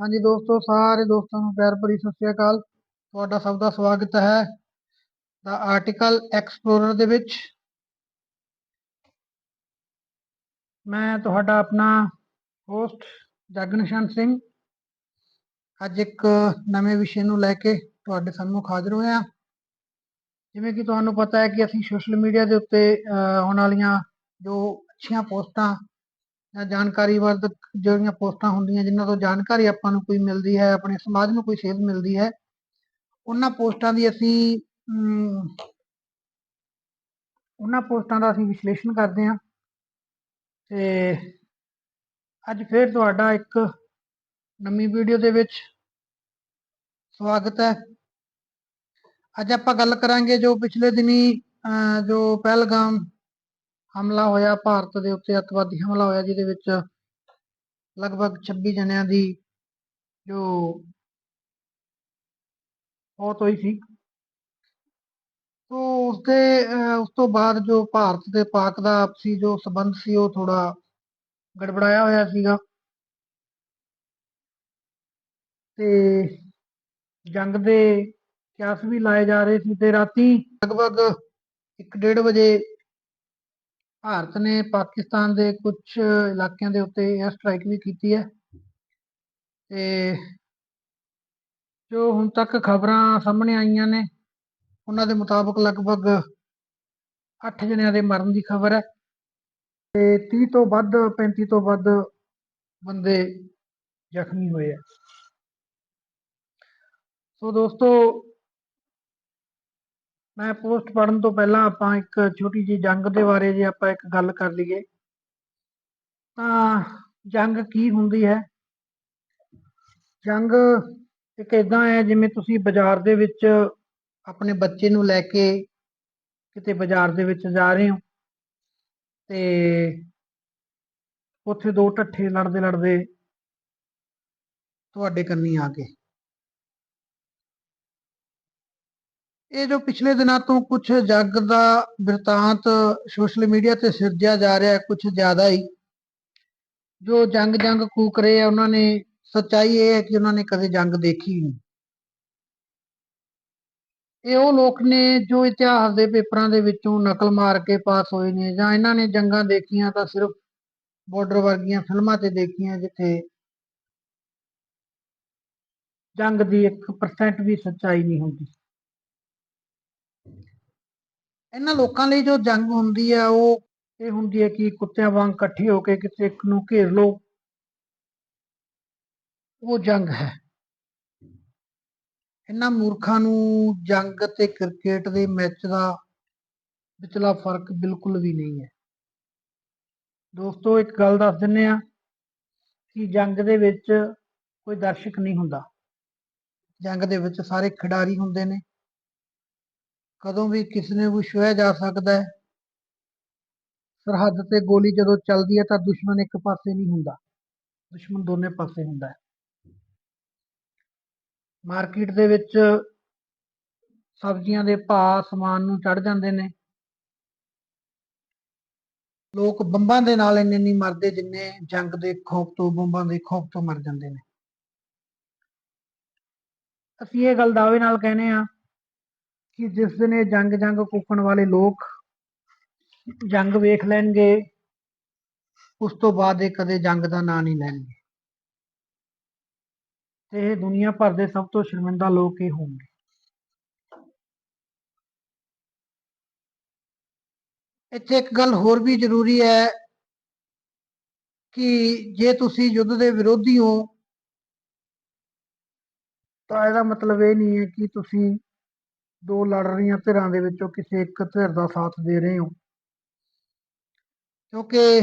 ਹਾਂਜੀ ਦੋਸਤੋ, ਸਾਰੇ ਦੋਸਤਾਂ ਨੂੰ ਪਿਆਰ ਭਰੀ ਸਤਿ ਸ਼੍ਰੀ ਅਕਾਲ। ਤੁਹਾਡਾ ਸਭ ਦਾ ਸਵਾਗਤ ਹੈ ਦਾ ਆਰਟੀਕਲ ਐਕਸਪਲੋਰਰ ਦੇ ਵਿੱਚ। ਮੈਂ ਤੁਹਾਡਾ ਆਪਣਾ ਹੋਸਟ ਜਗਨਸ਼ਨ ਸਿੰਘ ਅੱਜ ਇੱਕ ਨਵੇਂ ਵਿਸ਼ੇ ਨੂੰ ਲੈ ਕੇ ਤੁਹਾਡੇ ਸਾਹਮਣੇ ਹਾਜ਼ਰ ਹੋਇਆ। ਜਿਵੇਂ ਕਿ ਤੁਹਾਨੂੰ ਪਤਾ ਹੈ ਕਿ ਅਸੀਂ ਸੋਸ਼ਲ ਮੀਡੀਆ ਦੇ ਉੱਤੇ ਆਉਣ ਵਾਲੀਆਂ ਜੋ ਅੱਛੀਆਂ ਪੋਸਟਾਂ ਜਾਂ ਜਾਣਕਾਰੀ ਵਰਧਕ ਜਿਹੜੀਆਂ ਪੋਸਟਾਂ ਹੁੰਦੀਆਂ, ਜਿਨ੍ਹਾਂ ਤੋਂ ਜਾਣਕਾਰੀ ਆਪਾਂ ਨੂੰ ਕੋਈ ਮਿਲਦੀ ਹੈ, ਆਪਣੇ ਸਮਾਜ ਨੂੰ ਕੋਈ ਸੇਧ ਮਿਲਦੀ ਹੈ, ਉਹਨਾਂ ਪੋਸਟਾਂ ਦੀ ਅਸੀਂ ਉਹਨਾਂ ਪੋਸਟਾਂ ਦਾ ਅਸੀਂ ਵਿਸ਼ਲੇਸ਼ਣ ਕਰਦੇ ਹਾਂ। ਤੇ ਅੱਜ ਫੇਰ ਤੁਹਾਡਾ ਇੱਕ ਨਵੀਂ ਵੀਡੀਓ ਦੇ ਵਿੱਚ ਸਵਾਗਤ ਹੈ। ਅੱਜ ਆਪਾਂ ਗੱਲ ਕਰਾਂਗੇ ਜੋ ਪਿਛਲੇ ਦਿਨੀ ਜੋ ਪਹਿਲਗਾਮ ਹਮਲਾ ਹੋਇਆ, ਭਾਰਤ ਦੇ ਉੱਤੇ ਅਤਵਾਦੀ ਹਮਲਾ ਹੋਇਆ, ਜਿਹਦੇ ਵਿੱਚ ਲਗਭਗ 26 ਜਣਿਆਂ ਦੀ ਜੋ ਮੌਤ ਹੋਈ ਸੀ। ਤੋਂ ਉਸਦੇ ਉਸ ਤੋਂ ਬਾਅਦ ਜੋ ਭਾਰਤ ਤੇ ਪਾਕ ਦਾ ਆਪਸੀ ਜੋ ਸਬੰਧ ਸੀ, ਉਹ ਥੋੜਾ ਗੜਬੜਾਇਆ ਹੋਇਆ ਸੀਗਾ। ਤੇ ਜੰਗ ਦੇ ਕਿਆਸ ਵੀ ਲਾਏ ਜਾ ਰਹੇ ਸੀ ਤੇ ਰਾਤੀ ਲਗਭਗ 1:30 ਵਜੇ ਭਾਰਤ ਨੇ ਪਾਕਿਸਤਾਨ ਦੇ ਕੁਝ ਇਲਾਕਿਆਂ ਦੇ ਉੱਤੇ 에ਅਰ ਸਟ੍ਰਾਈਕ ਵੀ ਕੀਤੀ ਹੈ। ਤੇ ਜੋ ਹੁਣ ਤੱਕ ਖਬਰਾਂ ਸਾਹਮਣੇ ਆਈਆਂ ਨੇ, ਉਹਨਾਂ ਦੇ ਮੁਤਾਬਕ ਲਗਭਗ 8 ਜਣਿਆਂ ਦੇ ਮਰਨ ਦੀ ਖਬਰ ਹੈ। ਤੇ 30 ਤੋਂ ਵੱਧ 35 ਤੋਂ ਵੱਧ ਬੰਦੇ ਜ਼ਖਮੀ ਹੋਏ ਆ। ਸੋ ਦੋਸਤੋ ਮੈਂ ਪੋਸਟ ਪੜਨ ਤੋਂ ਪਹਿਲਾਂ ਆਪਾਂ ਇੱਕ ਛੋਟੀ ਜੀ ਜੰਗ ਦੇ ਬਾਰੇ ਜੇ ਆਪਾਂ ਇੱਕ ਗੱਲ ਕਰ ਲਈਏ, ਤਾਂ ਜੰਗ ਕੀ ਹੁੰਦੀ ਹੈ? ਜੰਗ ਇੱਕ ਇਦਾਂ ਹੈ ਜਿਵੇਂ ਤੁਸੀਂ ਬਾਜ਼ਾਰ ਦੇ ਵਿੱਚ ਆਪਣੇ ਬੱਚੇ ਨੂੰ ਲੈ ਕੇ ਕਿਤੇ ਬਾਜ਼ਾਰ ਦੇ ਵਿੱਚ ਜਾ ਰਹੇ ਹੋ ਤੇ ਉੱਥੇ ਦੋ ਠੱਠੇ ਲੜਦੇ ਲੜਦੇ ਤੁਹਾਡੇ ਕੰਨੀ ਆ ਗਏ। ਇਹ ਜੋ ਪਿਛਲੇ ਦਿਨਾਂ ਤੋਂ ਕੁਝ ਜੱਗ ਦਾ ਬਿਰਤਾਂਤ ਸੋਸ਼ਲ ਮੀਡੀਆ ਤੇ ਸਿਰਜਿਆ ਜਾ ਰਿਹਾ ਹੈ ਕੁਝ ਜ਼ਿਆਦਾ ਹੀ, ਜੋ ਜੰਗ ਜੰਗ ਕੂਕ ਰਹੇ ਆ, ਉਹਨਾਂ ਨੇ, ਸੱਚਾਈ ਇਹ ਹੈ ਕਿ ਉਹਨਾਂ ਨੇ ਕਦੇ ਜੰਗ ਦੇਖੀ ਨਹੀਂ। ਇਹ ਉਹ ਲੋਕ ਨੇ ਜੋ ਇਤਿਹਾਸ ਦੇ ਪੇਪਰਾਂ ਦੇ ਵਿੱਚੋਂ ਨਕਲ ਮਾਰ ਕੇ ਪਾਸ ਹੋਏ ਨੇ, ਜਾਂ ਇਹਨਾਂ ਨੇ ਜੰਗਾਂ ਦੇਖੀਆਂ ਤਾਂ ਸਿਰਫ ਬਾਰਡਰ ਵਰਗੀਆਂ ਫਿਲਮਾਂ ਤੇ ਦੇਖੀਆਂ, ਜਿੱਥੇ ਜੰਗ ਦੀ 1% ਵੀ ਸੱਚਾਈ ਨਹੀਂ ਹੁੰਦੀ। ਇਹਨਾਂ ਲੋਕਾਂ ਲਈ ਜੋ ਜੰਗ ਹੁੰਦੀ ਹੈ ਉਹ ਇਹ ਹੁੰਦੀ ਹੈ ਕਿ ਕੁੱਤਿਆਂ ਵਾਂਗ ਇਕੱਠੇ ਹੋ ਕੇ ਕਿਸੇ ਇੱਕ ਨੂੰ ਘੇਰ ਲਓ। ਉਹ ਜੰਗ ਹੈ। ਇਹਨਾਂ ਮੂਰਖਾਂ ਨੂੰ ਜੰਗ ਤੇ ਕ੍ਰਿਕਟ ਦੇ ਮੈਚ ਦਾ ਵਿਚਲਾ ਫ਼ਰਕ ਬਿਲਕੁਲ ਵੀ ਨਹੀਂ ਹੈ। ਦੋਸਤੋ, ਇੱਕ ਗੱਲ ਦੱਸ ਦਿੰਨੇ ਆ ਕਿ ਜੰਗ ਦੇ ਵਿੱਚ ਕੋਈ ਦਰਸ਼ਕ ਨਹੀਂ ਹੁੰਦਾ। ਜੰਗ ਦੇ ਵਿੱਚ ਸਾਰੇ ਖਿਡਾਰੀ ਹੁੰਦੇ ਨੇ। ਕਦੋਂ ਵੀ ਕਿਸ ਨੇ ਵੀ ਛੋਇਆ ਜਾ ਸਕਦਾ ਹੈ। ਸਰਹੱਦ ਤੇ ਗੋਲੀ ਜਦੋਂ ਚੱਲਦੀ ਹੈ ਤਾਂ ਦੁਸ਼ਮਣ ਇੱਕ ਪਾਸੇ ਨਹੀਂ ਹੁੰਦਾ। ਦੁਸ਼ਮਣ ਦੋਨੇ ਪਾਸੇ ਹੁੰਦਾ ਹੈ। ਮਾਰਕੀਟ ਦੇ ਵਿੱਚ ਸਬਜ਼ੀਆਂ ਦੇ ਭਾਅ ਸਮਾਨ ਨੂੰ ਚੜ ਜਾਂਦੇ ਨੇ। ਲੋਕ ਬੰਬਾਂ ਦੇ ਨਾਲ ਇੰਨੇ ਨਹੀਂ ਮਰਦੇ ਜਿੰਨੇ ਜੰਗ ਦੇ ਖੌਫ ਤੋਂ, ਬੰਬਾਂ ਦੇ ਖੌਫ ਤੋਂ ਮਰ ਜਾਂਦੇ ਨੇ। ਅਸੀਂ ਇਹ ਗੱਲ ਦਾਅਵੇ ਨਾਲ ਕਹਿੰਦੇ ਆ ਕਿ ਜਿਸ ਦਿਨ ਇਹ ਜੰਗ ਜੰਗ ਕੁੱਕਣ ਵਾਲੇ ਲੋਕ ਜੰਗ ਵੇਖ ਲੈਣਗੇ, ਉਸ ਤੋਂ ਬਾਅਦ ਇਹ ਕਦੇ ਜੰਗ ਦਾ ਨਾਂ ਨਹੀਂ ਲੈਣਗੇ। ਤੇ ਇਹ ਦੁਨੀਆ ਭਰ ਦੇ ਸਭ ਤੋਂ ਸ਼ਰਮਿੰਦਾ ਲੋਕ ਇਹ ਹੋਣਗੇ। ਇੱਥੇ ਇੱਕ ਗੱਲ ਹੋਰ ਵੀ ਜ਼ਰੂਰੀ ਹੈ ਕਿ ਜੇ ਤੁਸੀਂ ਯੁੱਧ ਦੇ ਵਿਰੋਧੀ ਹੋ, ਤਾਂ ਇਹਦਾ ਮਤਲਬ ਇਹ ਨਹੀਂ ਹੈ ਕਿ ਤੁਸੀਂ ਦੋ ਲੜ ਰਹੀਆਂ ਧਿਰਾਂ ਦੇ ਵਿੱਚੋਂ ਕਿਸੇ ਇੱਕ ਧਿਰ ਦਾ ਸਾਥ ਦੇ ਰਹੇ ਹੋ। ਕਿਉਂਕਿ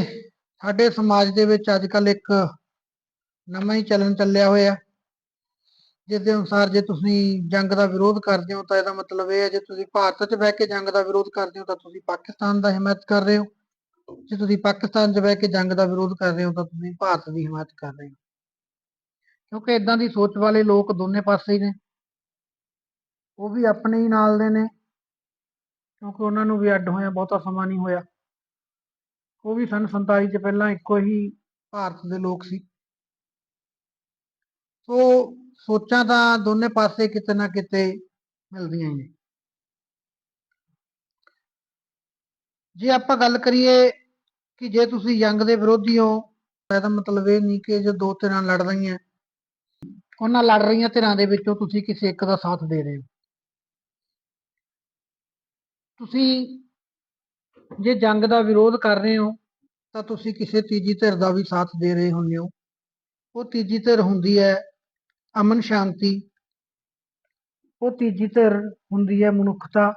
ਸਾਡੇ ਸਮਾਜ ਦੇ ਵਿੱਚ ਅੱਜ ਕੱਲ ਇੱਕ ਨਵਾਂ ਹੀ ਚੱਲਣ ਚੱਲਿਆ ਹੋਇਆ। ਜਿਸ ਦੇ ਅਨੁਸਾਰ ਜੇ ਤੁਸੀਂ ਜੰਗ ਦਾ ਵਿਰੋਧ ਕਰਦੇ ਹੋ ਤਾਂ ਇਹਦਾ ਮਤਲਬ ਇਹ ਹੈ, ਜੇ ਤੁਸੀਂ ਭਾਰਤ 'ਚ ਬਹਿ ਕੇ ਜੰਗ ਦਾ ਵਿਰੋਧ ਕਰਦੇ ਹੋ ਤਾਂ ਤੁਸੀਂ ਪਾਕਿਸਤਾਨ ਦਾ ਹਿਮਾਇਤ ਕਰ ਰਹੇ ਹੋ। ਜੇ ਤੁਸੀਂ ਪਾਕਿਸਤਾਨ 'ਚ ਬਹਿ ਕੇ ਜੰਗ ਦਾ ਵਿਰੋਧ ਕਰ ਰਹੇ ਹੋ ਤਾਂ ਤੁਸੀਂ ਭਾਰਤ ਦੀ ਹਿਮਾਇਤ ਕਰ ਰਹੇ ਹੋ। ਕਿਉਂਕਿ ਇਦਾਂ ਦੀ ਸੋਚ ਵਾਲੇ ਲੋਕ ਦੋਨੇ ਪਾਸੇ ਹੀ ਨੇ। ਉਹ ਵੀ ਆਪਣੇ ਹੀ ਨਾਲ ਦੇ ਨੇ, ਕਿਉਂਕਿ ਉਹਨਾਂ ਨੂੰ ਵੀ ਅੱਡ ਹੋਇਆ, ਬਹੁਤਾ ਸਮਾਂ ਨਹੀਂ ਹੋਇਆ। ਉਹ ਵੀ ਸਨ 47 ਚ ਪਹਿਲਾਂ ਇੱਕੋ ਹੀ ਭਾਰਤ ਦੇ ਲੋਕ ਸੀ। ਸੋ ਸੋਚਾਂ ਤਾਂ ਦੋਨੇ ਪਾਸੇ ਕਿਤੇ ਨਾ ਕਿਤੇ ਮਿਲਦੀਆਂ ਹੀ ਨੇ। ਜੇ ਆਪਾਂ ਗੱਲ ਕਰੀਏ ਕਿ ਜੇ ਤੁਸੀਂ ਜੰਗ ਦੇ ਵਿਰੋਧੀ ਹੋ ਇਹਦਾ ਮਤਲਬ ਇਹ ਨਹੀਂ ਕਿ ਜੋ ਦੋ ਧਿਰਾਂ ਲੜ ਰਹੀਆਂ, ਉਹਨਾਂ ਲੜ ਰਹੀਆਂ ਧਿਰਾਂ ਦੇ ਵਿੱਚੋਂ ਤੁਸੀਂ ਕਿਸੇ ਇੱਕ ਦਾ ਸਾਥ ਦੇ ਰਹੇ ਹੋ। ਤੁਸੀਂ ਜੇ ਜੰਗ ਦਾ ਵਿਰੋਧ ਕਰ ਰਹੇ ਹੋ, ਤਾਂ ਤੁਸੀਂ ਕਿਸੇ ਤੀਜੀ ਧਿਰ ਦਾ ਵੀ ਸਾਥ ਦੇ ਰਹੇ ਹੁੰਦੇ ਹੋ। ਉਹ ਤੀਜੀ ਧਿਰ ਹੁੰਦੀ ਹੈ ਅਮਨ ਸ਼ਾਂਤੀ। ਉਹ ਤੀਜੀ ਧਿਰ ਹੁੰਦੀ ਹੈ ਮਨੁੱਖਤਾ।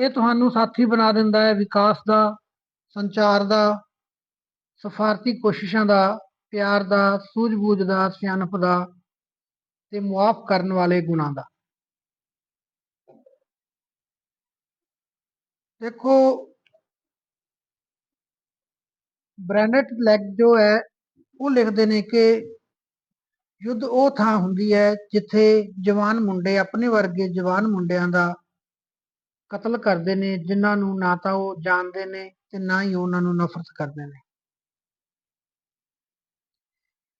ਇਹ ਤੁਹਾਨੂੰ ਸਾਥੀ ਬਣਾ ਦਿੰਦਾ ਹੈ ਵਿਕਾਸ ਦਾ, ਸੰਚਾਰ ਦਾ, ਸਫਾਰਤੀ ਕੋਸ਼ਿਸ਼ਾਂ ਦਾ, ਪਿਆਰ ਦਾ, ਸੂਝ-ਬੂਝ ਦਾ, ਸਿਆਣਪ ਦਾ ਤੇ ਮੁਆਫ ਕਰਨ ਵਾਲੇ ਗੁਣਾਂ ਦਾ। ਦੇਖੋ ਬ੍ਰੈਂਡਟ ਲੈਗ ਜੋ ਹੈ, ਉਹ ਲਿਖਦੇ ਨੇ ਕਿ ਯੁੱਧ ਉਹ ਥਾਂ ਹੁੰਦੀ ਹੈ ਜਿੱਥੇ ਜਵਾਨ ਮੁੰਡੇ ਆਪਣੇ ਵਰਗੇ ਜਵਾਨ ਮੁੰਡਿਆਂ ਦਾ ਕਤਲ ਕਰਦੇ ਨੇ, ਜਿਨ੍ਹਾਂ ਨੂੰ ਨਾ ਤਾਂ ਉਹ ਜਾਣਦੇ ਨੇ ਤੇ ਨਾ ਹੀ ਉਹਨਾਂ ਨੂੰ ਨਫ਼ਰਤ ਕਰਦੇ ਨੇ।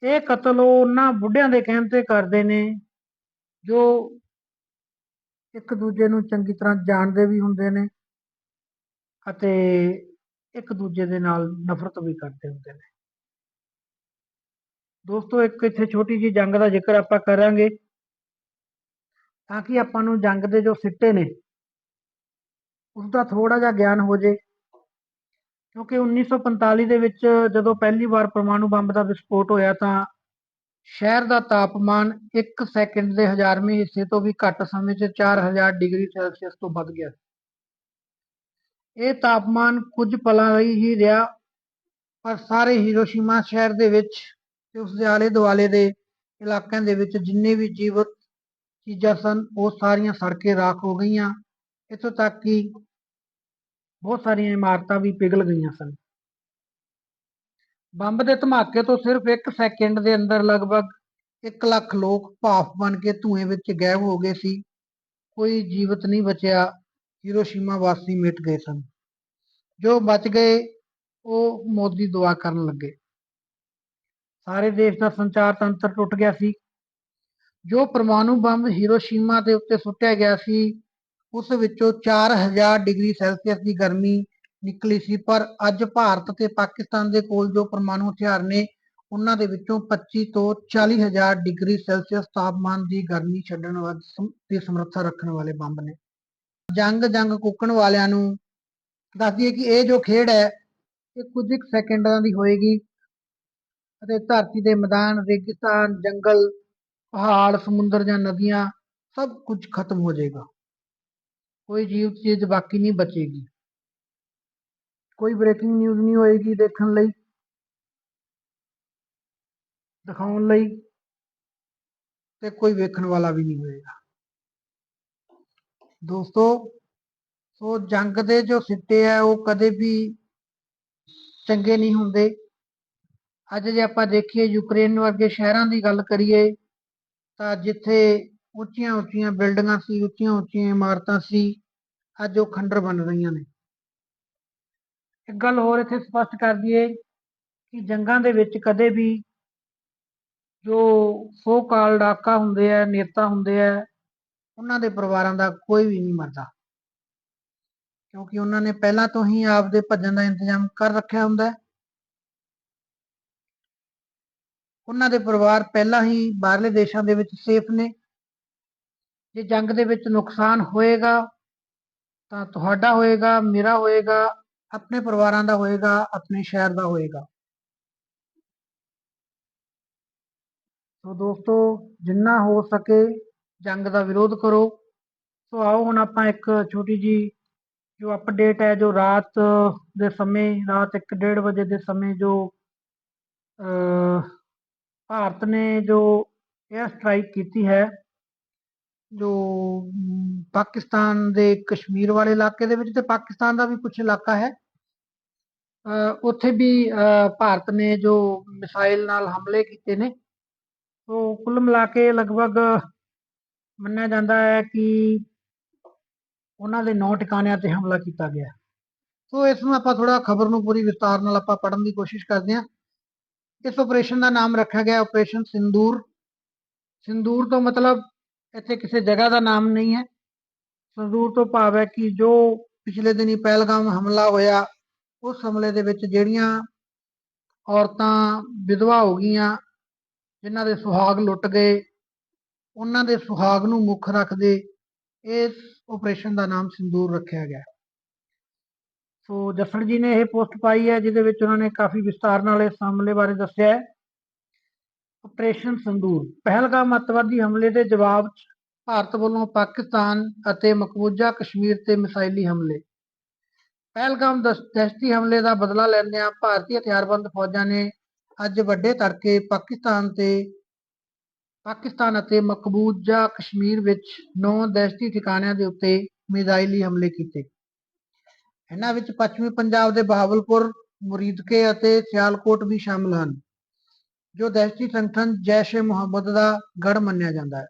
ਇਹ ਕਤਲ ਉਹ ਉਹਨਾਂ ਬੁੱਢਿਆਂ ਦੇ ਕਹਿਣ ਤੇ ਕਰਦੇ ਨੇ, ਜੋ ਇੱਕ ਦੂਜੇ ਨੂੰ ਚੰਗੀ ਤਰ੍ਹਾਂ ਜਾਣਦੇ ਵੀ ਹੁੰਦੇ ਨੇ ਅਤੇ ਇੱਕ ਦੂਜੇ ਦੇ ਨਾਲ ਨਫ਼ਰਤ ਵੀ ਕਰਦੇ ਹੁੰਦੇ ਨੇ। ਦੋਸਤੋ, ਇੱਕ ਇੱਥੇ ਛੋਟੀ ਜੀ ਜੰਗ ਦਾ ਜ਼ਿਕਰ ਆਪਾਂ ਕਰਾਂਗੇ ਤਾਂ ਕਿ ਆਪਾਂ ਨੂੰ ਜੰਗ ਦੇ ਜੋ ਸਿੱਟੇ ਨੇ ਉਸ ਦਾ ਥੋੜਾ ਜਿਹਾ ਗਿਆਨ ਹੋ ਜੇ। ਕਿਉਂਕਿ 1945 ਦੇ ਵਿੱਚ ਜਦੋਂ ਪਹਿਲੀ ਵਾਰ ਪਰਮਾਣੂ ਬੰਬ ਦਾ ਵਿਸਫੋਟ ਹੋਇਆ ਤਾਂ ਸ਼ਹਿਰ ਦਾ ਤਾਪਮਾਨ 1 ਸੈਕਿੰਡ ਦੇ ਹਜ਼ਾਰਵੇਂ ਹਿੱਸੇ ਤੋਂ ਵੀ ਘੱਟ ਸਮੇਂ 'ਚ 4000 ਡਿਗਰੀ ਸੈਲਸੀਅਸ ਤੋਂ ਵੱਧ ਗਿਆ। ਇਹ ਤਾਪਮਾਨ ਕੁਝ ਪਲਾਂ ਲਈ ਹੀ ਰਿਹਾ, ਪਰ ਸਾਰੇ ਹੀਰੋਸ਼ੀਮਾ ਸ਼ਹਿਰ ਦੇ ਵਿੱਚ ਤੇ ਉਸ ਦੇ ਆਲੇ ਦੁਆਲੇ ਦੇ ਇਲਾਕਿਆਂ ਦੇ ਵਿੱਚ ਜਿੰਨੇ ਵੀ ਜੀਵਤ ਚੀਜ਼ਾਂ ਸਨ, ਉਹ ਸਾਰੀਆਂ ਸੜ ਕੇ ਰਾਖ ਹੋ ਗਈਆਂ। ਇੱਥੋਂ ਤੱਕ ਕਿ ਬਹੁਤ ਸਾਰੀਆਂ ਇਮਾਰਤਾਂ ਵੀ ਪਿਘਲ ਗਈਆਂ ਸਨ। ਬੰਬ ਦੇ ਧਮਾਕੇ ਤੋਂ ਸਿਰਫ 1 ਸੈਕਿੰਡ ਦੇ ਅੰਦਰ ਲਗਭਗ 1 ਲੱਖ ਲੋਕ ਭਾਫ ਬਣ ਕੇ ਧੂਏ ਵਿੱਚ ਗਾਇਬ ਹੋ ਗਏ ਸੀ। ਕੋਈ ਜੀਵਤ ਨਹੀਂ ਬਚਿਆ। ਹੀਰੋਸ਼ੀਮਾ ਵਾਸੀ ਮਿਟ ਗਏ ਸਨ। ਜੋ ਬਚ ਗਏ, ਉਹ ਮੋਦੀ ਦੁਆ ਕਰਨ ਲੱਗੇ। ਸਾਰੇ ਦੇਸ਼ ਦਾ ਸੰਚਾਰ ਤੰਤਰ ਟੁੱਟ ਗਿਆ ਸੀ। ਜੋ ਪਰਮਾਣੂ ਬੰਬ ਹੀਰੋਸ਼ੀਮਾ ਦੇ ਉੱਤੇ ਸੁੱਟਿਆ ਗਿਆ ਸੀ, ਉਸ ਵਿੱਚੋਂ 4000 ਡਿਗਰੀ ਸੈਲਸੀਅਸ ਦੀ ਗਰਮੀ ਨਿਕਲੀ ਸੀ। ਪਰ ਅੱਜ ਭਾਰਤ ਤੇ ਪਾਕਿਸਤਾਨ ਦੇ ਕੋਲ ਜੋ ਪਰਮਾਣੂ ਹਥਿਆਰ ਨੇ, ਉਹਨਾਂ ਦੇ ਵਿੱਚੋਂ 25 ਤੋਂ 40000 ਡਿਗਰੀ ਸੈਲਸੀਅਸ ਤਾਪਮਾਨ ਦੀ ਗਰਮੀ ਛੱਡਣ ਦੀ ਸਮਰੱਥਾ ਰੱਖਣ ਵਾਲੇ ਬੰਬ ਨੇ। ਜੰਗ ਜੰਗ ਕੁੱਕਣ ਵਾਲਿਆਂ ਨੂੰ ਦੱਸ ਕਿ ਇਹ ਜੋ ਖੇਡ ਹੈ, ਇਹ ਕੁਝ ਇੱਕ ਸੈਕਿੰਡਾਂ ਦੀ ਹੋਏਗੀ ਅਤੇ ਧਰਤੀ ਦੇ ਮੈਦਾਨ, ਰੇਗਿਸਤਾਨ, ਜੰਗਲ, ਪਹਾੜ, ਸਮੁੰਦਰ ਜਾਂ ਨਦੀਆਂ ਸਭ ਕੁਝ ਖਤਮ ਹੋ ਜਾਏਗਾ। ਕੋਈ ਜੀਵ ਚੀਜ਼ ਬਾਕੀ ਨਹੀਂ ਬਚੇਗੀ। ਕੋਈ ਬ੍ਰੇਕਿੰਗ ਨਿਊਜ਼ ਨਹੀਂ ਹੋਏਗੀ ਦੇਖਣ ਲਈ, ਦਿਖਾਉਣ ਲਈ ਤੇ ਕੋਈ ਵੇਖਣ ਵਾਲਾ ਵੀ ਨਹੀਂ ਹੋਏਗਾ। ਦੋਸਤੋ, ਸੋ ਜੰਗ ਦੇ ਜੋ ਸਿੱਟੇ ਆ, ਉਹ ਕਦੇ ਵੀ ਚੰਗੇ ਨਹੀਂ ਹੁੰਦੇ। ਅੱਜ ਜੇ ਆਪਾਂ ਦੇਖੀਏ ਯੂਕਰੇਨ ਵਰਗੇ ਸ਼ਹਿਰਾਂ ਦੀ ਗੱਲ ਕਰੀਏ, ਤਾਂ ਜਿੱਥੇ ਉੱਚੀਆਂ ਉੱਚੀਆਂ ਬਿਲਡਿੰਗਾਂ ਸੀ ਉੱਚੀਆਂ ਉੱਚੀਆਂ ਇਮਾਰਤਾਂ ਸੀ, ਅੱਜ ਉਹ ਖੰਡਰ ਬਣ ਰਹੀਆਂ ਨੇ। ਇੱਕ ਗੱਲ ਹੋਰ ਇੱਥੇ ਸਪਸ਼ਟ ਕਰ ਦਈਏ ਕਿ ਜੰਗਾਂ ਦੇ ਵਿੱਚ ਕਦੇ ਵੀ ਜੋ ਸੋ ਕਾਲ ਡਾਕਾ ਹੁੰਦੇ ਆ, ਨੇਤਾ ਹੁੰਦੇ ਆ ਉਹਨਾਂ ਦੇ ਪਰਿਵਾਰਾਂ ਦਾ ਕੋਈ ਵੀ ਨਹੀਂ ਮਰਦਾ। ਕਿਉਂਕਿ ਉਹਨਾਂ ਨੇ ਪਹਿਲਾਂ ਤੋਂ ਹੀ ਆਪਦੇ ਭੱਜਣ ਦਾ ਇੰਤਜ਼ਾਮ ਕਰ ਰੱਖਿਆ ਹੁੰਦਾ ਉਹਨਾਂ ਦੇ ਪਰਿਵਾਰ ਪਹਿਲਾਂ ਹੀ ਬਾਹਰਲੇ ਦੇਸ਼ਾਂ ਦੇ ਵਿੱਚ ਸੇਫ ਨੇ। ਜੇ ਜੰਗ ਦੇ ਵਿੱਚ ਨੁਕਸਾਨ ਹੋਏਗਾ, ਤਾਂ ਤੁਹਾਡਾ ਹੋਏਗਾ, ਮੇਰਾ ਹੋਏਗਾ, ਆਪਣੇ ਪਰਿਵਾਰਾਂ ਦਾ ਹੋਏਗਾ, ਆਪਣੇ ਸ਼ਹਿਰ ਦਾ ਹੋਏਗਾ। ਸੋ ਦੋਸਤੋ, ਜਿੰਨਾ ਹੋ ਸਕੇ ਜੰਗ ਦਾ ਵਿਰੋਧ ਕਰੋ। ਸੋ ਆਓ ਹੁਣ ਆਪਾਂ ਇੱਕ ਛੋਟੀ ਜੀ ਜੋ ਅਪਡੇਟ ਹੈ, ਜੋ ਰਾਤ ਦੇ ਸਮੇਂ, ਰਾਤ 1:30 ਵਜੇ ਦੇ ਸਮੇਂ ਜੋ ਭਾਰਤ ਨੇ ਜੋ 에ਅਰ ਸਟ੍ਰਾਈਕ ਕੀਤੀ ਹੈ, ਜੋ ਪਾਕਿਸਤਾਨ ਦੇ ਕਸ਼ਮੀਰ ਵਾਲੇ ਇਲਾਕੇ ਦੇ ਵਿੱਚ ਤੇ ਪਾਕਿਸਤਾਨ ਦਾ ਵੀ ਕੁਝ ਇਲਾਕਾ ਹੈ। ਉੱਥੇ ਵੀ ਭਾਰਤ ਨੇ ਜੋ ਮਿਸਾਈਲ ਨਾਲ ਹਮਲੇ ਕੀਤੇ ਨੇ। ਸੋ ਕੁੱਲ ਮਿਲਾ ਕੇ ਲਗਭਗ ਮੰਨਿਆ ਜਾਂਦਾ ਹੈ ਕਿ ਉਹਨਾਂ ਦੇ ਨੌ ਟਿਕਾਣਿਆਂ ਤੇ ਹਮਲਾ ਕੀਤਾ ਗਿਆ ਸੋ ਇਸ ਨੂੰ ਆਪਾਂ ਥੋੜਾ ਖਬਰ ਨੂੰ ਪੂਰੀ ਵਿਸਤਾਰ ਨਾਲ ਆਪਾਂ ਪੜਨ ਦੀ ਕੋਸ਼ਿਸ਼ ਕਰਦੇ ਹਾਂ। ਇਸ ਆਪਰੇਸ਼ਨ ਦਾ ਨਾਮ ਰੱਖਿਆ ਗਿਆ ਆਪਰੇਸ਼ਨ ਸਿੰਦੂਰ। ਸਿੰਦੂਰ ਤੋਂ ਮਤਲਬ ਇੱਥੇ ਕਿਸੇ ਜਗ੍ਹਾ ਦਾ ਨਾਮ ਨਹੀਂ ਹੈ। ਸੰਦੂਰ ਤੋਂ ਭਾਵ ਹੈ ਕਿ ਜੋ ਪਿਛਲੇ ਦਿਨੀ ਪਹਿਲਗਾਮ ਹਮਲਾ ਹੋਇਆ, ਉਸ ਹਮਲੇ ਦੇ ਵਿੱਚ ਜਿਹੜੀਆਂ ਔਰਤਾਂ ਵਿਧਵਾ ਹੋ ਗਈਆਂ, ਜਿਨ੍ਹਾਂ ਦੇ ਸੁਹਾਗ ਲੁੱਟ ਗਏ ਉਹਨਾਂ ਦੇ ਸੁਹਾਗ ਨੂੰ ਮੁੱਖ ਰੱਖਦੇ ਇਸ ਆਪਰੇਸ਼ਨ ਦਾ ਨਾਮ ਸਿੰਦੂਰ ਰੱਖਿਆ ਗਿਆ। ਸੋ ਜਸੜ ਜੀ ਨੇ ਇਹ ਪੋਸਟ ਪਾਈ ਹੈ, ਜਿਹਦੇ ਵਿੱਚ ਉਹਨਾਂ ਨੇ ਕਾਫੀ ਵਿਸਤਾਰ ਨਾਲ ਇਸ ਹਮਲੇ ਬਾਰੇ ਦੱਸਿਆ ਹੈ। ਆਪਰੇਸ਼ਨ ਸੰਦੂਰ, ਪਹਿਲਗਾਮ ਅੱਤਵਾਦੀ ਹਮਲੇ ਦੇ ਜਵਾਬ 'ਚ ਭਾਰਤ ਵੱਲੋਂ ਪਾਕਿਸਤਾਨ ਅਤੇ ਮਕਬੂਜ਼ਾ ਕਸ਼ਮੀਰ ਤੇ ਮਿਸਾਈਲੀ ਹਮਲੇ। ਪਹਿਲਗਾਮ ਦਹਿਸ਼ਤੀ ਹਮਲੇ ਦਾ ਬਦਲਾ ਲੈਂਦਿਆਂ ਭਾਰਤੀ ਹਥਿਆਰਬੰਦ ਫੌਜਾਂ ਨੇ ਅੱਜ ਵੱਡੇ ਤੜਕੇ ਪਾਕਿਸਤਾਨ ਤੇ ਪਾਕਿਸਤਾਨ ਅਤੇ ਮਕਬੂਜ਼ਾ ਕਸ਼ਮੀਰ ਵਿੱਚ ਨੌ ਦਹਿਸ਼ਤੀ ਠਿਕਾਣਿਆਂ ਦੇ ਉੱਤੇ ਮਿਜ਼ਾਈਲੀ ਹਮਲੇ ਕੀਤੇ। ਇਹਨਾਂ ਵਿੱਚ ਪੱਛਮੀ ਪੰਜਾਬ ਦੇ ਬਹਾਵਲਪੁਰ, ਮੁਰੀਦਕੇ ਅਤੇ ਸਿਆਲਕੋਟ ਵੀ ਸ਼ਾਮਲ ਹਨ, ਜੋ ਦਹਿਸ਼ਤੀ ਸੰਗਠਨ ਜੈਸ਼-ਏ-ਮੁਹੰਮਦ ਦਾ ਗੜ ਮੰਨਿਆ ਜਾਂਦਾ ਹੈ।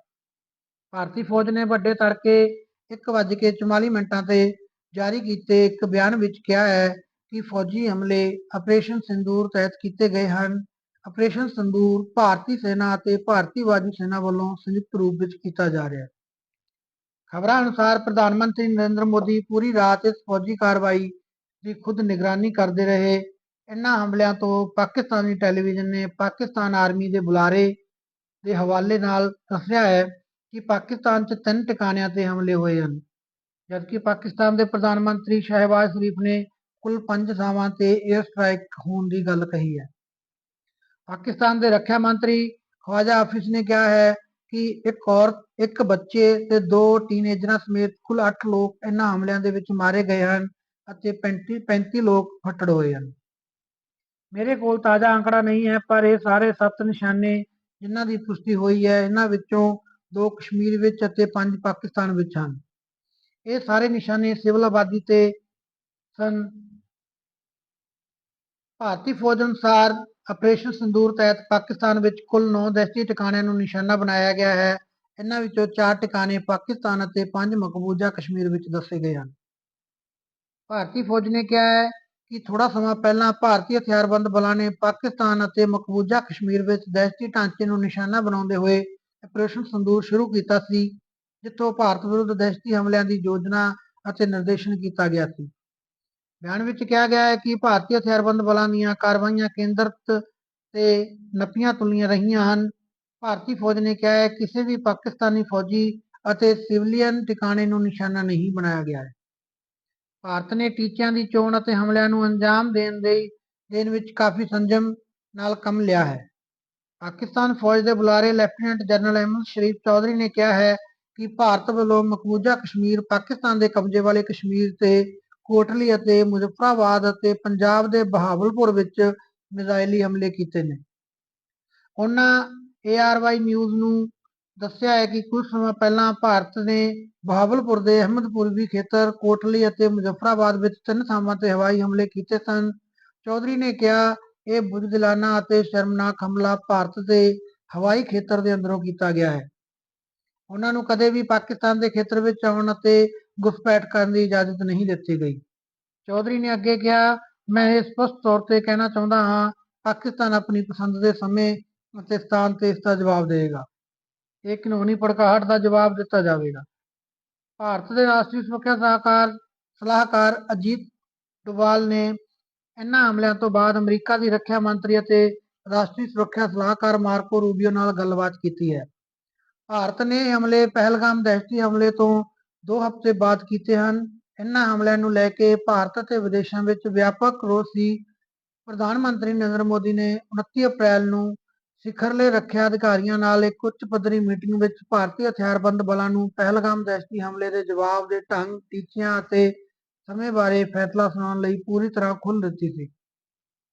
ਭਾਰਤੀ ਫੌਜ ਨੇ ਵੱਡੇ ਤੜਕੇ 1:44 ਮਿੰਟਾਂ ਤੇ ਜਾਰੀ ਕੀਤੇ ਇੱਕ ਬਿਆਨ ਵਿੱਚ ਕਿਹਾ ਹੈ ਕਿ ਫੌਜੀ ਹਮਲੇ ਆਪਰੇਸ਼ਨ ਸਿੰਦੂਰ ਤਹਿਤ ਕੀਤੇ ਗਏ ਹਨ। ਆਪਰੇਸ਼ਨ ਸੰਦੂਰ ਭਾਰਤੀ ਸੈਨਾ ਅਤੇ ਭਾਰਤੀ ਵਾਯੂ ਸੈਨਾ ਵੱਲੋਂ ਸੰਯੁਕਤ ਰੂਪ ਵਿੱਚ ਕੀਤਾ ਜਾ ਰਿਹਾ ਹੈ। ਖਬਰਾਂ ਅਨੁਸਾਰ ਪ੍ਰਧਾਨ ਮੰਤਰੀ ਨਰਿੰਦਰ ਮੋਦੀ ਪੂਰੀ ਰਾਤ ਇਸ ਫੌਜੀ ਕਾਰਵਾਈ ਦੀ ਖੁਦ ਨਿਗਰਾਨੀ ਕਰਦੇ ਰਹੇ। ਇਨ੍ਹਾਂ ਹਮਲਿਆਂ ਤੋਂ ਪਾਕਿਸਤਾਨੀ ਟੈਲੀਵਿਜ਼ਨ ਨੇ ਪਾਕਿਸਤਾਨ ਆਰਮੀ ਦੇ ਬੁਲਾਰੇ ਦੇ ਹਵਾਲੇ ਨਾਲ ਦੱਸਿਆ ਹੈ ਕਿ ਪਾਕਿਸਤਾਨ 'ਚ ਤਿੰਨ ਟਿਕਾਣਿਆਂ ਤੇ ਹਮਲੇ ਹੋਏ ਹਨ। ਜਦਕਿ ਪਾਕਿਸਤਾਨ ਦੇ ਪ੍ਰਧਾਨ ਮੰਤਰੀ ਸ਼ਹਿਬਾਜ਼ ਸ਼ਰੀਫ ਨੇ ਕੁੱਲ ਪੰਜ ਥਾਵਾਂ ਤੇ 에ਅਰ ਸਟ੍ਰਾਈਕ ਹੋਣ ਦੀ ਗੱਲ ਕਹੀ ਹੈ। ਪਾਕਿਸਤਾਨ ਦੇ ਰੱਖਿਆ ਮੰਤਰੀ ਖਵਾਜਾ ਹਾਫਿਜ਼ ਨੇ ਕਿਹਾ ਹੈ ਕਿ ਇੱਕ ਔਰਤ, ਇੱਕ ਬੱਚੇ ਤੇ ਦੋ ਟੀਨੇਜਰਾਂ ਸਮੇਤ ਕੁੱਲ 8 ਲੋਕ ਇਹਨਾਂ ਹਮਲਿਆਂ ਦੇ ਵਿੱਚ ਮਾਰੇ ਗਏ ਹਨ ਅਤੇ 35 35 ਲੋਕ ਫੱਟੜ ਹੋਏ ਹਨ। ਮੇਰੇ ਕੋਲ ਤਾਜ਼ਾ ਅੰਕੜਾ ਨਹੀਂ ਹੈ, ਪਰ ਇਹ ਸਾਰੇ ਸੱਤ ਨਿਸ਼ਾਨੇ ਜਿਨ੍ਹਾਂ ਦੀ ਪੁਸ਼ਟੀ ਹੋਈ ਹੈ, ਇਹਨਾਂ ਵਿੱਚੋਂ ਦੋ ਕਸ਼ਮੀਰ ਵਿੱਚ ਅਤੇ ਪੰਜ ਪਾਕਿਸਤਾਨ ਵਿੱਚ ਹਨ। ਇਹ ਸਾਰੇ ਨਿਸ਼ਾਨੇ ਸਿਵਲ ਆਬਾਦੀ ਤੇ ਸਨ। ਭਾਰਤੀ ਫੌਜ ਅਨੁਸਾਰ ਆਪਰੇਸ਼ਨ ਸੰਦੂਰ ਤਹਿਤ ਪਾਕਿਸਤਾਨ ਵਿੱਚ ਕੁੱਲ 9 ਦਹਿਸ਼ਤੀ ਟਿਕਾਣਿਆਂ ਨੂੰ ਨਿਸ਼ਾਨਾ ਬਣਾਇਆ ਗਿਆ ਹੈ। ਇਹਨਾਂ ਵਿੱਚੋਂ 4 ਟਿਕਾਣੇ ਪਾਕਿਸਤਾਨ ਅਤੇ 5 ਮਕਬੂਜ਼ਾ ਕਸ਼ਮੀਰ ਵਿੱਚ ਦੱਸੇ ਗਏ ਹਨ। ਭਾਰਤੀ ਫੌਜ ਨੇ ਕਿਹਾ ਹੈ ਕਿ ਥੋੜਾ ਸਮਾਂ ਪਹਿਲਾਂ ਭਾਰਤੀ ਹਥਿਆਰਬੰਦ ਬਲਾਂ ਨੇ ਪਾਕਿਸਤਾਨ ਅਤੇ ਮਕਬੂਜ਼ਾ ਕਸ਼ਮੀਰ ਵਿੱਚ ਦਹਿਸ਼ਤੀ ਢਾਂਚੇ ਨੂੰ ਨਿਸ਼ਾਨਾ ਬਣਾਉਂਦੇ ਹੋਏ ਆਪਰੇਸ਼ਨ ਸੰਦੂਰ ਸ਼ੁਰੂ ਕੀਤਾ ਸੀ, ਜਿੱਥੋਂ ਭਾਰਤ ਵਿਰੁੱਧ ਦਹਿਸ਼ਤੀ ਹਮਲਿਆਂ ਦੀ ਯੋਜਨਾ ਅਤੇ ਨਿਰਦੇਸ਼ਨ ਕੀਤਾ ਗਿਆ ਸੀ। ਬਿਆਨ ਵਿੱਚ ਕਿਹਾ ਗਿਆ ਹੈ ਕਿ ਭਾਰਤੀ ਹਥਿਆਰਬੰਦ ਬਲਾਂ ਦੀਆਂ ਕਾਰਵਾਈਆਂ ਕੇਂਦਰਿਤ ਤੇ ਨੱਪੀਆਂ ਤੁਲੀਆਂ ਰਹੀਆਂ ਹਨ। ਭਾਰਤੀ ਫੌਜ ਨੇ ਕਿਹਾ ਹੈ, ਕਿਸੇ ਵੀ ਪਾਕਿਸਤਾਨੀ ਫੌਜੀ ਅਤੇ ਸਿਵਲੀਅਨ ਟਿਕਾਣੇ ਨੂੰ ਨਿਸ਼ਾਨਾ ਨਹੀਂ ਬਣਾਇਆ ਗਿਆ ਹੈ। ਭਾਰਤ ਨੇ ਟੀਚਿਆਂ ਦੀ ਚੋਣ ਅਤੇ ਹਮਲਿਆਂ ਨੂੰ ਅੰਜਾਮ ਦੇਣ ਦੇ, ਦੇਣ ਵਿੱਚ ਕਾਫੀ ਸੰਜਮ ਨਾਲ ਕੰਮ ਲਿਆ ਹੈ। ਪਾਕਿਸਤਾਨ ਫੌਜ ਦੇ ਬੁਲਾਰੇ ਲੈਫਟੀਨੈਂਟ ਜਨਰਲ ਅਹਿਮਦ ਸ਼ਰੀਫ ਚੌਧਰੀ ਨੇ ਕਿਹਾ ਹੈ ਕਿ ਭਾਰਤ ਵੱਲੋਂ ਮਕਬੂਜ਼ਾ ਕਸ਼ਮੀਰ, ਪਾਕਿਸਤਾਨ ਦੇ ਕਬਜ਼ੇ ਵਾਲੇ ਕਸ਼ਮੀਰ ਤੇ ਕੋਟਲੀ ਅਤੇ ਮੁਜ਼ੱਫਰਾਬਾਦ ਅਤੇ ਪੰਜਾਬ ਦੇ ਬਹਾਵਲਪੁਰ ਵਿੱਚ ਮਿਜ਼ਾਈਲੀ ਹਮਲੇ ਕੀਤੇ ਨੇ। ਉਹਨਾਂ ARY ਨਿਊਜ਼ ਨੂੰ ਦੱਸਿਆ ਹੈ ਕਿ ਕੁਝ ਸਮਾਂ ਪਹਿਲਾਂ ਭਾਰਤ ਨੇ ਬਹਾਵਲਪੁਰ ਦੇ ਅਹਿਮਦਪੁਰਵੀ ਖੇਤਰ ਕੋਟਲੀ ਅਤੇ ਮੁਜ਼ਫਰਾਬਾਦ ਵਿੱਚ ਤਿੰਨ ਥਾਵਾਂ ਤੇ ਹਵਾਈ ਹਮਲੇ ਕੀਤੇ ਸਨ। ਚੌਧਰੀ ਨੇ ਕਿਹਾ, ਇਹ ਬੁਜ਼ਦਿਲਾਨਾ ਅਤੇ ਸ਼ਰਮਨਾਕ ਹਮਲਾ ਭਾਰਤ ਦੇ ਹਵਾਈ ਖੇਤਰ ਦੇ ਅੰਦਰੋਂ ਕੀਤਾ ਗਿਆ ਹੈ। ਉਹਨਾਂ ਨੂੰ ਕਦੇ ਵੀ ਪਾਕਿਸਤਾਨ ਦੇ ਖੇਤਰ ਵਿੱਚ ਆਉਣ ਅਤੇ ਘੁਸਪੈਠ ਕਰਨ ਦੀ ਇਜਾਜ਼ਤ ਨਹੀਂ ਦਿੱਤੀ ਗਈ ਚੌਧਰੀ ਨੇ ਅੱਗੇ ਕਿਹਾ ਮੈਂ ਇਹ ਸਪਸ਼ਟ ਤੌਰ ਤੇ ਕਹਿਣਾ ਚਾਹੁੰਦਾ ਹਾਂ ਪਾਕਿਸਤਾਨ ਆਪਣੀ ਪਸੰਦ ਦੇ ਸਮੇਂ ਅਤੇ ਸਥਾਨ ਤੇ ਇਸ ਦਾ ਜਵਾਬ ਦੇਵੇਗਾ ਇਹ ਕਾਨੂੰਨੀ ਭੜਕਾਹਟ ਦਾ ਜਵਾਬ ਦਿੱਤਾ ਜਾਵੇਗਾ ਭਾਰਤ ਦੇ ਰਾਸ਼ਟਰੀ ਸੁਰੱਖਿਆ ਸਲਾਹਕਾਰ ਸਲਾਹਕਾਰ ਅਜੀਤ ਡੋਵਾਲ ਨੇ ਇਨ੍ਹਾਂ ਹਮਲਿਆਂ ਤੋਂ ਬਾਅਦ ਅਮਰੀਕਾ ਦੀ ਰੱਖਿਆ ਮੰਤਰੀ ਅਤੇ ਰਾਸ਼ਟਰੀ ਸੁਰੱਖਿਆ ਸਲਾਹਕਾਰ ਮਾਰਕੋ ਰੂਬੀਓ ਨਾਲ ਗੱਲਬਾਤ ਕੀਤੀ ਹੈ ਭਾਰਤ ਨੇ ਇਹ ਹਮਲੇ ਪਹਿਲਗਾਮ ਦਹਿਸ਼ਤੀ ਹਮਲੇ ਤੋਂ 2 ਹਫ਼ਤੇ ਬਾਅਦ ਕੀਤੇ ਹਨ। ਇਨ੍ਹਾਂ ਹਮਲਿਆਂ ਨੂੰ ਲੈ ਕੇ ਭਾਰਤ ਅਤੇ ਵਿਦੇਸ਼ਾਂ ਵਿੱਚ ਵਿਆਪਕ ਰੋਸ ਸੀ ਪ੍ਰਧਾਨ ਮੰਤਰੀ ਨਰਿੰਦਰ ਮੋਦੀ ਨੇ 29 ਅਪ੍ਰੈਲ ਨੂੰ ਸਿਖਰਲੇ ਰੱਖਿਆ ਅਧਿਕਾਰੀਆਂ ਨਾਲ ਇੱਕ ਉੱਚ ਪੱਧਰੀ ਮੀਟਿੰਗ ਵਿੱਚ ਭਾਰਤੀ ਹਥਿਆਰਬੰਦ ਬਲਾਂ ਨੂੰ ਪਹਿਲਗਾਮ ਦਹਿਸ਼ਤੀ ਹਮਲੇ ਦੇ ਜਵਾਬ ਦੇ ਢੰਗ, ਟੀਚਿਆਂ ਅਤੇ ਸਮੇਂ ਬਾਰੇ ਫੈਸਲਾ ਸੁਣਾਉਣ ਲਈ ਪੂਰੀ ਤਰ੍ਹਾਂ ਖੁੱਲ੍ਹ ਦਿੱਤੀ ਸੀ।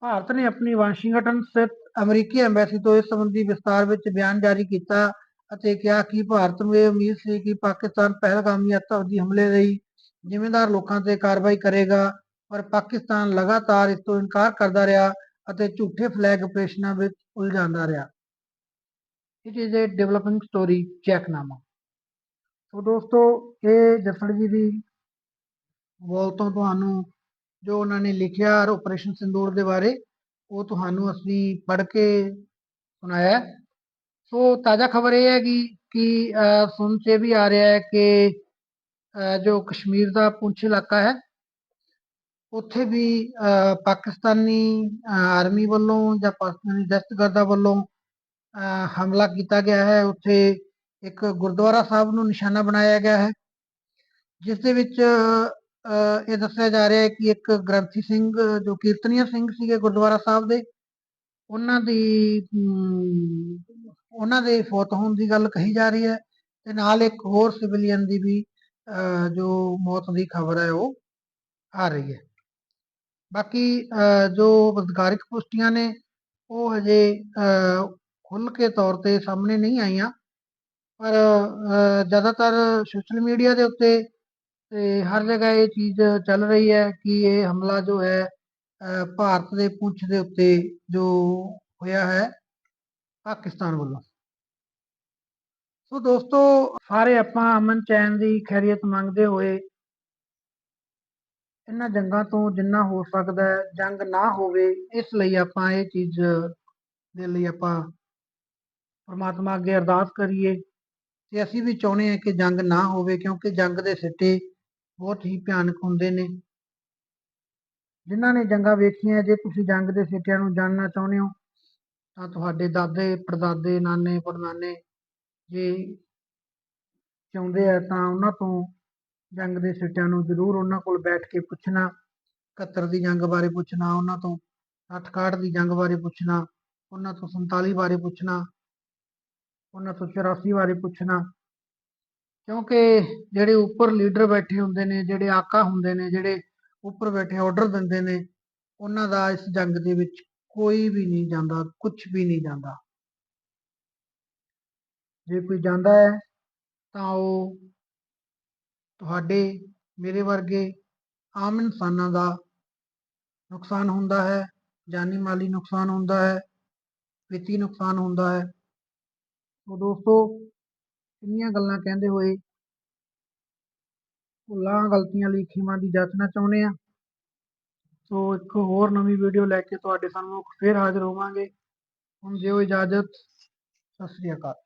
ਭਾਰਤ ਨੇ ਆਪਣੀ ਵਾਸ਼ਿੰਗਟਨ ਸਥਿਤ ਅਮਰੀਕੀ ਐਮਬੈਸੀ ਤੋਂ ਇਸ ਸੰਬੰਧੀ ਵਿਸਤਾਰ ਵਿੱਚ ਬਿਆਨ ਜਾਰੀ ਕੀਤਾ ਅਤੇ ਕਿਹਾ ਕਿ ਭਾਰਤ ਨੂੰ ਇਹ ਉਮੀਦ ਸੀ ਕਿ ਪਾਕਿਸਤਾਨ ਪਹਿਲਗਾਮੀ ਅੱਤਵਾਦੀ ਹਮਲੇ ਲਈ ਜ਼ਿੰਮੇਦਾਰ ਲੋਕਾਂ ਤੇ ਕਾਰਵਾਈ ਕਰੇਗਾ, ਪਰ ਪਾਕਿਸਤਾਨ ਲਗਾਤਾਰ ਇਸ ਤੋਂ ਇਨਕਾਰ ਕਰਦਾ ਰਿਹਾ ਅਤੇ ਝੂਠੇ ਫਲੈਗ ਆਪਰੇਸ਼ਨਾਂ ਵਿੱਚ ਉਲਝਾਉਂਦਾ ਰਿਹਾ। It is a developing story ਚੈਕਨਾਮਾ। So ਦੋਸਤੋ, ਇਹ ਜਸੜ ਜੀ ਦੀ ਬੋਲ ਤੋਂ ਤੁਹਾਨੂੰ ਜੋ ਉਹਨਾਂ ਨੇ ਲਿਖਿਆ ਆਪਰੇਸ਼ਨ ਸਿੰਦੂਰ ਦੇ ਬਾਰੇ, ਉਹ ਤੁਹਾਨੂੰ ਅਸੀਂ ਪੜ੍ਹ ਕੇ ਸੁਣਾਇਆ ਹੈ। ਸੋ ਤਾਜ਼ਾ ਖਬਰ ਇਹ ਹੈਗੀ ਕਿ ਅ, ਸੁਣ 'ਚ ਇਹ ਵੀ ਆ ਰਿਹਾ ਹੈ ਕਿ ਅ, ਜੋ ਕਸ਼ਮੀਰ ਦਾ ਪੁੰਛ ਇਲਾਕਾ ਹੈ ਉੱਥੇ ਵੀ ਅ, ਪਾਕਿਸਤਾਨੀ ਅ, ਆਰਮੀ ਵੱਲੋਂ ਜਾਂ ਪਾਕਿਸਤਾਨੀ ਦਹਿਸ਼ਤਗਰਦਾਂ ਵੱਲੋਂ ਅ, ਹਮਲਾ ਕੀਤਾ ਗਿਆ ਹੈ ਉੱਥੇ ਇੱਕ ਗੁਰਦੁਆਰਾ ਸਾਹਿਬ ਨੂੰ ਨਿਸ਼ਾਨਾ ਬਣਾਇਆ ਗਿਆ ਹੈ ਜਿਸ ਦੇ ਵਿੱਚ ਅ, ਇਹ ਦੱਸਿਆ ਜਾ ਰਿਹਾ ਹੈ ਕਿ ਇੱਕ ਗ੍ਰੰਥੀ ਸਿੰਘ ਜੋ ਕੀਰਤਨੀਆ ਸਿੰਘ ਸੀਗੇ ਗੁਰਦੁਆਰਾ ਸਾਹਿਬ ਦੇ ਉਹਨਾਂ ਦੀ ਅਮ, ਉਹਨਾਂ ਦੇ ਫੌਤ ਹੋਣ ਦੀ ਗੱਲ ਕਹੀ ਜਾ ਰਹੀ ਹੈ ਤੇ ਨਾਲ ਇੱਕ ਹੋਰ ਸਿਵਲੀਅਨ ਦੀ ਵੀ ਅ, ਜੋ ਮੌਤ ਦੀ ਖਬਰ ਹੈ ਉਹ ਆ ਰਹੀ ਹੈ। ਬਾਕੀ ਅ, ਜੋ ਅਧਿਕਾਰਿਕ ਪੁਸ਼ਟੀਆਂ ਨੇ ਉਹ ਹਜੇ ਖੁੱਲ ਕੇ ਤੌਰ ਤੇ ਸਾਹਮਣੇ ਨਹੀਂ ਆਈਆਂ। ਪਰ ਜ਼ਿਆਦਾਤਰ ਸੋਸ਼ਲ ਮੀਡੀਆ ਦੇ ਉੱਤੇ ਤੇ ਹਰ ਜਗ੍ਹਾ ਇਹ ਚੀਜ਼ ਚੱਲ ਰਹੀ ਹੈ ਕਿ ਇਹ ਹਮਲਾ ਜੋ ਹੈ ਅ, ਭਾਰਤ ਦੇ ਪੁੰਛ ਦੇ ਉੱਤੇ ਜੋ ਹੋਇਆ ਹੈ ਪਾਕਿਸਤਾਨ ਵੱਲੋਂ। ਸੋ ਦੋਸਤੋ, ਸਾਰੇ ਆਪਾਂ ਅਮਨ ਚੈਨ ਦੀ ਖੈਰੀਅਤ ਮੰਗਦੇ ਹੋਏ ਇਹਨਾਂ ਜੰਗਾਂ ਤੋਂ ਜਿੰਨਾ ਹੋ ਸਕਦਾ ਹੈ, ਜੰਗ ਨਾ ਹੋਵੇ, ਇਸ ਲਈ ਆਪਾਂ ਇਹ ਚੀਜ਼ ਦੇ ਲਈ ਆਪਾਂ ਪਰਮਾਤਮਾ ਅੱਗੇ ਅਰਦਾਸ ਕਰੀਏ ਤੇ ਅਸੀਂ ਵੀ ਚਾਹੁੰਦੇ ਹਾਂ ਕਿ ਜੰਗ ਨਾ ਹੋਵੇ, ਕਿਉਂਕਿ ਜੰਗ ਦੇ ਸਿੱਟੇ ਬਹੁਤ ਹੀ ਭਿਆਨਕ ਹੁੰਦੇ ਨੇ। ਜਿਨ੍ਹਾਂ ਨੇ ਜੰਗਾਂ ਵੇਖੀਆਂ, ਜੇ ਤੁਸੀਂ ਜੰਗ ਦੇ ਸਿੱਟਿਆਂ ਨੂੰ ਜਾਣਨਾ ਚਾਹੁੰਦੇ ਹੋ ਤਾਂ ਤੁਹਾਡੇ ਦਾਦੇ, ਪੜਦਾਦੇ, ਨਾਨੇ, ਪੜਨਾਨੇ ਜੇ ਚਾਹੁੰਦੇ ਆ ਤਾਂ ਉਹਨਾਂ ਤੋਂ ਜੰਗ ਦੇ ਸਿੱਟਿਆਂ ਨੂੰ ਜ਼ਰੂਰ ਉਹਨਾਂ ਕੋਲ ਬੈਠ ਕੇ ਪੁੱਛਣਾ 71 ਦੀ ਜੰਗ ਬਾਰੇ ਪੁੱਛਣਾ, ਉਹਨਾਂ ਤੋਂ 60 61 ਦੀ ਜੰਗ ਬਾਰੇ ਪੁੱਛਣਾ, ਉਹਨਾਂ ਤੋਂ 47 ਬਾਰੇ ਪੁੱਛਣਾ, ਉਹਨਾਂ ਤੋਂ 84 ਬਾਰੇ ਪੁੱਛਣਾ। ਕਿਉਂਕਿ ਜਿਹੜੇ ਉੱਪਰ ਲੀਡਰ ਬੈਠੇ ਹੁੰਦੇ ਨੇ, ਜਿਹੜੇ ਆਕਾ ਹੁੰਦੇ ਨੇ, ਜਿਹੜੇ ਉੱਪਰ ਬੈਠੇ ਆਰਡਰ ਦਿੰਦੇ ਨੇ, ਉਹਨਾਂ ਦਾ ਇਸ ਜੰਗ ਦੇ ਵਿੱਚ ਕੋਈ ਵੀ ਨਹੀਂ ਜਾਂਦਾ ਕੁਝ ਵੀ ਨਹੀਂ ਜਾਂਦਾ। ਜੇ ਕੋਈ ਜਾਂਦਾ ਹੈ, ਤਾਂ ਉਹ ਤੁਹਾਡੇ, ਮੇਰੇ ਵਰਗੇ ਆਮ ਇਨਸਾਨਾਂ ਦਾ ਨੁਕਸਾਨ ਹੁੰਦਾ ਹੈ, ਜਾਨੀ ਮਾਲੀ ਨੁਕਸਾਨ ਹੁੰਦਾ ਹੈ, ਵਿੱਤੀ ਨੁਕਸਾਨ ਹੁੰਦਾ ਹੈ। ਸੋ ਦੋਸਤੋ ਇੰਨੀਆਂ ਗੱਲਾਂ ਕਹਿੰਦੇ ਹੋਏ, ਭੁੱਲਾਂ, ਗਲਤੀਆਂ ਲਈ ਖਿਮਾ ਦੀ ਜਾਚਨਾ ਚਾਹੁੰਦੇ ਆ ਸੋ ਇੱਕ ਹੋਰ ਨਵੀਂ ਵੀਡੀਓ ਲੈ ਕੇ ਤੁਹਾਡੇ ਸਾਹਮਣੇ ਫਿਰ ਹਾਜ਼ਰ ਹੋਵਾਂਗੇ। ਹੁਣ ਦਿਓ ਇਜਾਜ਼ਤ। ਸਤਿ ਸ੍ਰੀ ਅਕਾਲ।